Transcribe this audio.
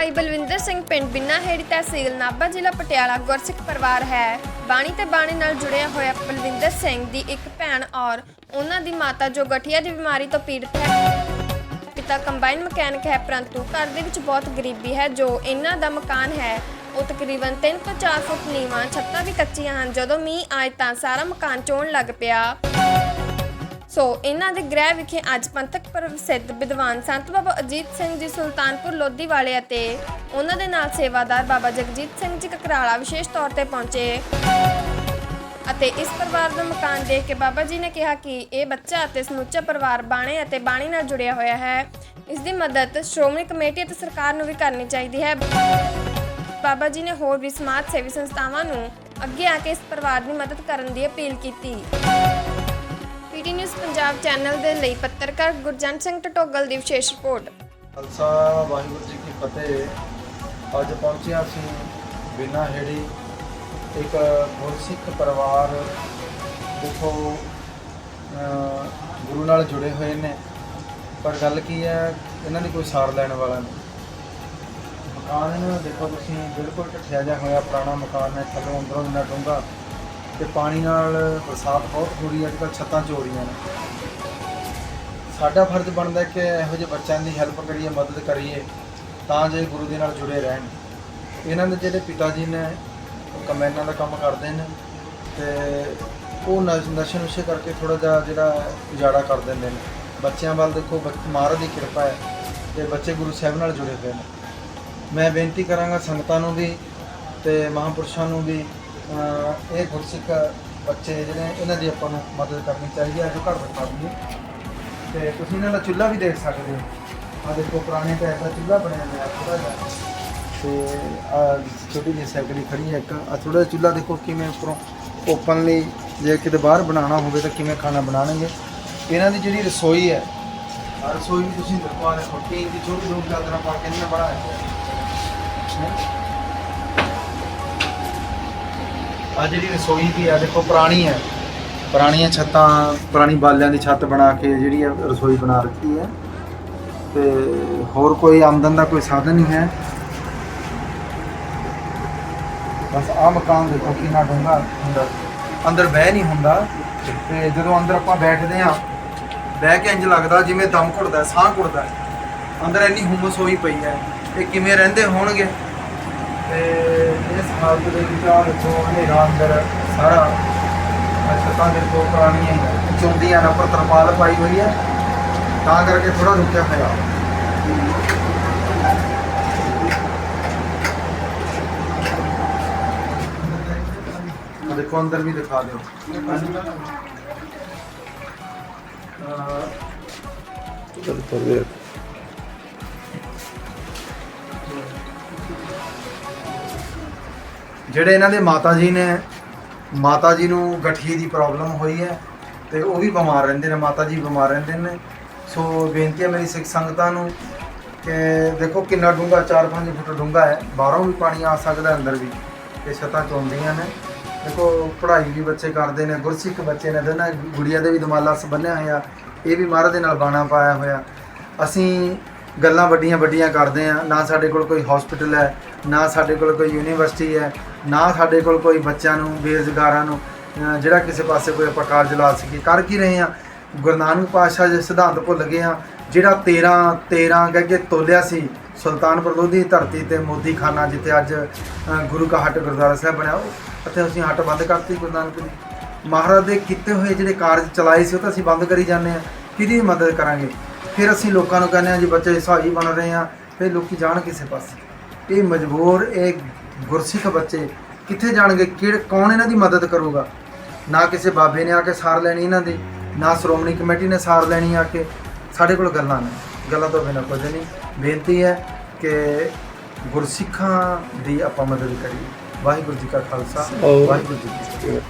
ਭਾਈ ਬਲਵਿੰਦਰ ਸਿੰਘ ਪਿੰਡ ਬਿੰਨਾ ਹੇੜੀ ਤਹਿਸੀਲ ਨਾਭਾ ਜ਼ਿਲ੍ਹਾ ਪਟਿਆਲਾ ਗੁਰਸਿੱਖ ਪਰਿਵਾਰ ਹੈ। ਬਾਣੀ ਤੇ ਬਾਣੀ ਨਾਲ ਜੁੜਿਆ ਹੋਇਆ ਬਲਵਿੰਦਰ ਸਿੰਘ ਦੀ ਇੱਕ ਭੈਣ ਔਰ ਉਹਨਾਂ ਦੀ ਮਾਤਾ ਜੋ ਗਠੀਆ ਦੀ ਬਿਮਾਰੀ ਤੋਂ ਪੀੜਤ ਹੈ। ਪਿਤਾ ਕੰਬਾਈਨ ਮਕੈਨਿਕ ਹੈ, ਪਰੰਤੂ ਘਰ ਦੇ ਵਿੱਚ ਬਹੁਤ ਗਰੀਬੀ ਹੈ, ਜੋ ਇਹਨਾਂ ਦਾ ਮਕਾਨ ਹੈ। ਉਹ ਤਕਰੀਬਨ 3 ਤੋਂ 4 ਫੁੱਟ ਨੀਵਾਂ, ਛੱਤਾਂ ਵੀ ਕੱਚੀਆਂ ਹਨ। ਜਦੋਂ ਮੀਂਹ ਆਏ ਤਾਂ ਸਾਰਾ ਮਕਾਨ ਚੋਣ ਲੱਗ ਪਿਆ। ਸੋ ਇਹਨਾਂ ਦੇ ਗ੍ਰਹਿ ਵਿਖੇ ਅੱਜ ਪੰਥਕ ਪ੍ਰਸਿੱਧ ਵਿਦਵਾਨ ਸੰਤ ਬਾਬਾ ਅਜੀਤ ਸਿੰਘ ਜੀ ਸੁਲਤਾਨਪੁਰ ਲੋਧੀ ਵਾਲੇ ਅਤੇ ਉਹਨਾਂ ਦੇ ਨਾਲ ਸੇਵਾਦਾਰ ਬਾਬਾ ਜਗਜੀਤ ਸਿੰਘ ਜੀ ਕਕਰਾਲਾ ਵਿਸ਼ੇਸ਼ ਤੌਰ ਤੇ ਪਹੁੰਚੇ। ਅਤੇ ਇਸ ਪਰਿਵਾਰ ਦਾ ਮਕਾਨ ਦੇਖ ਕੇ ਬਾਬਾ ਜੀ ਨੇ ਕਿਹਾ ਕਿ ਇਹ ਬੱਚਾ ਅਤੇ ਸਮੁੱਚਾ ਪਰਿਵਾਰ ਬਾਣੇ ਅਤੇ ਬਾਣੀ ਨਾਲ ਜੁੜਿਆ ਹੋਇਆ ਹੈ। ਇਸ ਦੀ ਮਦਦ ਸ਼੍ਰੋਮਣੀ ਕਮੇਟੀ ਅਤੇ ਸਰਕਾਰ ਨੂੰ ਵੀ ਕਰਨੀ ਚਾਹੀਦੀ ਹੈ। ਬਾਬਾ ਜੀ ਨੇ ਹੋਰ ਵੀ ਸਮਾਜ ਸੇਵੀ ਸੰਸਥਾਵਾਂ ਨੂੰ ਅੱਗੇ ਆ ਕੇ ਇਸ ਪਰਿਵਾਰ ਦੀ ਮਦਦ ਕਰਨ ਦੀ ਅਪੀਲ ਕੀਤੀ। ਪੀਟੀ ਨਿਊਜ਼ ਪੰਜਾਬ ਚੈਨਲ ਦੇ ਲਈ ਪੱਤਰਕਾਰ ਗੁਰਜੰਟ ਸਿੰਘ ਟਟੋਗਲ ਦੀ ਵਿਸ਼ੇਸ਼ ਰਿਪੋਰਟ। ਖਾਲਸਾ ਵਾਹਿਗੁਰੂ ਜੀ ਕੀ ਫਤਿਹ। ਅੱਜ ਪਹੁੰਚਿਆ ਸੀ ਬਿਨਾ ਹੇੜੀ ਇੱਕ ਗੁਰਸਿੱਖ ਪਰਿਵਾਰ ਦੇਖੋ ਗੁਰੂ ਨਾਲ ਜੁੜੇ ਹੋਏ ਨੇ। ਪਰ ਗੱਲ ਕੀ ਹੈ, ਇਹਨਾਂ ਦੀ ਕੋਈ ਸਾਰ ਲੈਣ ਵਾਲਾ ਨਹੀਂ। ਮਕਾਨ ਦੇਖੋ ਤੁਸੀਂ, ਬਿਲਕੁਲ ਢੱਠਿਆ ਜਿਹਾ ਹੋਇਆ, ਪੁਰਾਣਾ ਮਕਾਨ ਹੈ, ਥੱਲੋਂ ਅੰਦਰੋਂ ਇੰਨਾ ਡੂੰਘਾ। ਤੇ ਪਾਣੀ ਨਾਲ ਬਰਸਾਤ ਬਹੁਤ ਹੋ ਰਹੀ ਹੈ ਅੱਜ ਕੱਲ੍ਹ ਛੱਤਾਂ 'ਚ ਹੋ ਰਹੀਆਂ ਨੇ। ਸਾਡਾ ਫਰਜ਼ ਬਣਦਾ ਕਿ ਇਹੋ ਜਿਹੇ ਬੱਚਿਆਂ ਦੀ ਹੈਲਪ ਕਰੀਏ, ਮਦਦ ਕਰੀਏ, ਤਾਂ ਜੇ ਗੁਰੂ ਦੇ ਨਾਲ ਜੁੜੇ ਰਹਿਣ। ਇਹਨਾਂ ਦੇ ਜਿਹੜੇ ਪਿਤਾ ਜੀ ਨੇ, ਉਹ ਕਮੈਨਾਂ ਦਾ ਕੰਮ ਕਰਦੇ ਨੇ ਤੇ ਉਹ ਨਸ਼- ਨਸ਼ੇ ਨੁਸ਼ੇ ਕਰਕੇ ਥੋੜਾ ਜਿਹਾ ਜਿਹੜਾ ਉਜਾੜਾ ਕਰ ਦਿੰਦੇ ਨੇ। ਬੱਚਿਆਂ ਵੱਲ ਦੇਖੋ, ਬੱਚ- ਮਹਾਰਾਜ ਦੀ ਕਿਰਪਾ ਹੈ ਤੇ ਬੱਚੇ ਗੁਰੂ ਸਾਹਿਬ ਨਾਲ ਜੁੜੇ ਹੋਏ ਨੇ। ਮੈਂ ਬੇਨਤੀ ਕਰਾਂਗਾ ਸੰਗਤਾਂ ਨੂੰ ਵੀ ਤੇ ਮਹਾਂਪੁਰਸ਼ਾਂ ਨੂੰ ਵੀ ਇਹ ਗੁਰਸਿੱਖ ਬੱਚੇ ਜਿਹੜੇ, ਇਹਨਾਂ ਦੀ ਆਪਾਂ ਨੂੰ ਮਦਦ ਕਰਨੀ ਚਾਹੀਦੀ ਹੈ ਜੋ ਘਰ ਬੈਠਾ ਦਈਏ ਤੇ ਤੁਸੀਂ ਇਹਨਾਂ ਦਾ ਚੁੱਲ੍ਹਾ ਵੀ ਦੇਖ ਸਕਦੇ ਹੋ। ਆ ਦੇਖੋ, ਪੁਰਾਣੇ ਟਾਈਪ ਦਾ ਚੁੱਲ੍ਹਾ ਬਣਿਆ ਹੋਇਆ ਥੋੜਾ ਜਿਹਾ। ਤੇ ਆ ਛੋਟੀ ਜਿਹੀ ਸਾਈਕਲ ਖੜੀ ਹੈ ਇੱਕ। ਆ ਥੋੜਾ ਜਿਹਾ ਚੁੱਲ੍ਹਾ ਦੇਖੋ ਕਿਵੇਂ ਉੱਪਰੋਂ ਓਪਨਲੀ ਜੇ ਕਿਤੇ ਬਾਹਰ ਬਣਾਉਣਾ ਹੋਵੇ ਤਾਂ ਕਿਵੇਂ ਖਾਣਾ ਬਣਾਣਗੇ ਇਹਨਾਂ ਦੀ ਜਿਹੜੀ ਰਸੋਈ ਹੈ ਆ ਰਸੋਈ ਵੀ ਤੁਸੀਂ ਦੇਖੋ ਆ ਦੇਖੋ, ਟੀਨ ਦੀ ਛੋਟੀ ਦੋ ਚਾਦਰਾਂ ਪਾ ਕੇ ਇਹਨਾਂ ਬਣਾਇਆ ਹੈ? ਆ ਜਿਹੜੀ ਰਸੋਈ ਦੀ ਆ, ਦੇਖੋ ਪੁਰਾਣੀ ਹੈ। ਪੁਰਾਣੀਆਂ ਛੱਤਾਂ, ਪੁਰਾਣੀ ਬਾਲਿਆਂ ਦੀ ਛੱਤ ਬਣਾ ਕੇ ਜਿਹੜੀ ਆ ਰਸੋਈ ਬਣਾ ਰੱਖੀ ਹੈ। ਤੇ ਹੋਰ ਕੋਈ ਆਮਦਨ ਦਾ ਕੋਈ ਸਾਧਨ ਨਹੀਂ ਹੈ। ਬਸ ਆ ਮਕਾਨ ਦੇਖੋ ਕਿੰਨਾ ਡੂੰਘਾ ਹੁੰਦਾ। ਅੰਦਰ ਬਹਿ ਨਹੀਂ ਹੁੰਦਾ। ਤੇ ਜਦੋਂ ਅੰਦਰ ਆਪਾਂ ਬੈਠਦੇ ਆ ਬਹਿ ਕੇ ਇੰਜ ਲੱਗਦਾ ਜਿਵੇਂ ਦਮ ਘੁੱਟਦਾ, ਸਾਹ ਘੁੱਟਦਾ। ਅੰਦਰ ਇੰਨੀ ਹੁਮਸ ਹੋਈ ਪਈ ਹੈ। ਇਹ ਕਿਵੇਂ ਰਹਿੰਦੇ ਹੋਣਗੇ? ਤੇ ਇਸ ਹਾਲਤ ਦੇ ਵਿੱਚ ਆ ਦੇਖੋ ਹਨੇਰਾ ਅੰਦਰ ਸਾਰਾ। ਛੱਤਾਂ ਦੇ ਕੋ ਪੁਰਾਣੀਆਂ। ਚੌਂਦੀਆਂ ਨਾਲ ਤਰਪਾਲ ਪਾਈ ਹੋਈ ਹੈ ਤਾਂ ਕਰਕੇ ਥੋੜਾ ਰੁਕਿਆ ਹੋਇਆ। ਦੇਖੋ ਅੰਦਰ ਵੀ ਦਿਖਾ ਦਿਓ। ਚਲ ਪਰਦੇ ਜਿਹੜੇ ਇਹਨਾਂ ਦੇ ਮਾਤਾ ਜੀ ਨੇ, ਮਾਤਾ ਜੀ ਨੂੰ ਗਠੀਏ ਦੀ ਪ੍ਰੋਬਲਮ ਹੋਈ ਹੈ ਤੇ ਉਹ ਵੀ ਬਿਮਾਰ ਰਹਿੰਦੇ ਨੇ, ਮਾਤਾ ਜੀ ਬਿਮਾਰ ਰਹਿੰਦੇ ਨੇ। ਸੋ ਬੇਨਤੀ ਹੈ ਮੇਰੀ ਸਿੱਖ ਸੰਗਤਾਂ ਨੂੰ ਕਿ ਦੇਖੋ ਕਿੰਨਾ ਡੂੰਘਾ 4-5 ਫੁੱਟ ਡੂੰਘਾ ਹੈ, ਬਾਹਰੋਂ ਵੀ ਪਾਣੀ ਆ ਸਕਦਾ, ਅੰਦਰ ਵੀ। ਤੇ ਛੱਤਾਂ ਚੋਂਦੀਆਂ ਨੇ। ਦੇਖੋ ਪੜ੍ਹਾਈ ਵੀ ਬੱਚੇ ਕਰਦੇ ਨੇ, ਗੁਰਸਿੱਖ ਬੱਚੇ ਨੇ, ਦੋਨਾਂ ਗੁੜੀਆ ਦੇ ਵੀ ਦਮਾਲਾ ਸ ਹੋਇਆ, ਇਹ ਵੀ ਮਹਾਰਾਜ ਦੇ ਨਾਲ ਬਾਣਾ ਪਾਇਆ ਹੋਇਆ। ਅਸੀਂ ਗੱਲਾਂ ਵੱਡੀਆਂ ਵੱਡੀਆਂ ਕਰਦੇ ਆ ਨਾ ਸਾਡੇ ਕੋਲ ਕੋਈ ਹਸਪੀਟਲ ਹੈ ਨਾ ਸਾਡੇ ਕੋਲ ਕੋਈ ਯੂਨੀਵਰਸਿਟੀ ਹੈ, ਨਾ ਸਾਡੇ ਕੋਲ ਕੋਈ ਬੱਚਿਆਂ ਨੂੰ, ਬੇਰੁਜ਼ਗਾਰਾਂ ਨੂੰ ਜਿਹੜਾ ਕਿਸੇ ਪਾਸੇ ਕੋਈ ਆਪਾਂ ਕਾਰਜ ਲਾ ਸਕੀਏ। ਕਰ ਕੀ ਰਹੇ ਆ ਗੁਰੂ ਨਾਨਕ ਪਾਤਸ਼ਾਹ ਦੇ ਸਿਧਾਂਤ ਭੁੱਲ ਗਏ ਆ ਜਿਹੜਾ 13 13 ਕਹਿ ਕੇ ਤੋਲਿਆ ਸੀ ਸੁਲਤਾਨਪੁਰ ਲੋਧੀ ਧਰਤੀ ਤੇ ਮੋਦੀ ਖਾਨਾ ਜਿੱਥੇ ਅੱਜ ਗੁਰੂ ਕਾ ਹੱਟ ਗੁਰਦੁਆਰਾ ਸਾਹਿਬ ਬਣਿਆ, ਉਹ ਅਤੇ ਅਸੀਂ ਹੱਟ ਬੰਦ ਕਰਤੀ ਗੁਰੂ ਨਾਨਕ ਦੀ ਮਹਾਰਾਜ ਦੇ ਕੀਤੇ ਹੋਏ ਜਿਹੜੇ ਕਾਰਜ ਚਲਾਏ ਸੀ, ਉਹ ਤਾਂ ਅਸੀਂ ਬੰਦ ਕਰੀ ਜਾਂਦੇ ਆ ਕਿਹਦੀ ਮਦਦ ਕਰਾਂਗੇ? ਫਿਰ ਅਸੀਂ ਲੋਕਾਂ ਨੂੰ ਕਹਿੰਦੇ ਆ ਜੀ, ਬੱਚੇ ਸਹਾਈ ਬਣ ਰਹੇ ਆ ਫਿਰ ਲੋਕੀ ਜਾਣ ਕਿਸੇ ਪਾਸੇ। ਇਹ ਮਜਬੂਰ ਇਹ ਗੁਰਸਿੱਖ ਬੱਚੇ ਕਿੱਥੇ ਜਾਣਗੇ? ਕਿਹੜੇ ਕੌਣ ਇਹਨਾਂ ਦੀ ਮਦਦ ਕਰੂਗਾ? ਨਾ ਕਿਸੇ ਬਾਬੇ ਨੇ ਆ ਕੇ ਸਾਰ ਲੈਣੀ ਇਹਨਾਂ ਦੀ ਨਾ ਸ਼੍ਰੋਮਣੀ ਕਮੇਟੀ ਨੇ ਸਾਰ ਲੈਣੀ ਆ ਕੇ। ਸਾਡੇ ਕੋਲ ਗੱਲਾਂ ਨੇ। ਗੱਲਾਂ ਤੋਂ ਬਿਨਾਂ ਕੁਝ ਨਹੀਂ। ਬੇਨਤੀ ਹੈ ਕਿ ਗੁਰਸਿੱਖਾਂ ਦੀ ਆਪਾਂ ਮਦਦ ਕਰੀਏ। ਵਾਹਿਗੁਰੂ ਜੀ ਕਾ ਖਾਲਸਾ ਵਾਹਿਗੁਰੂ ਜੀ ਕੀ ਫਤਿਹ।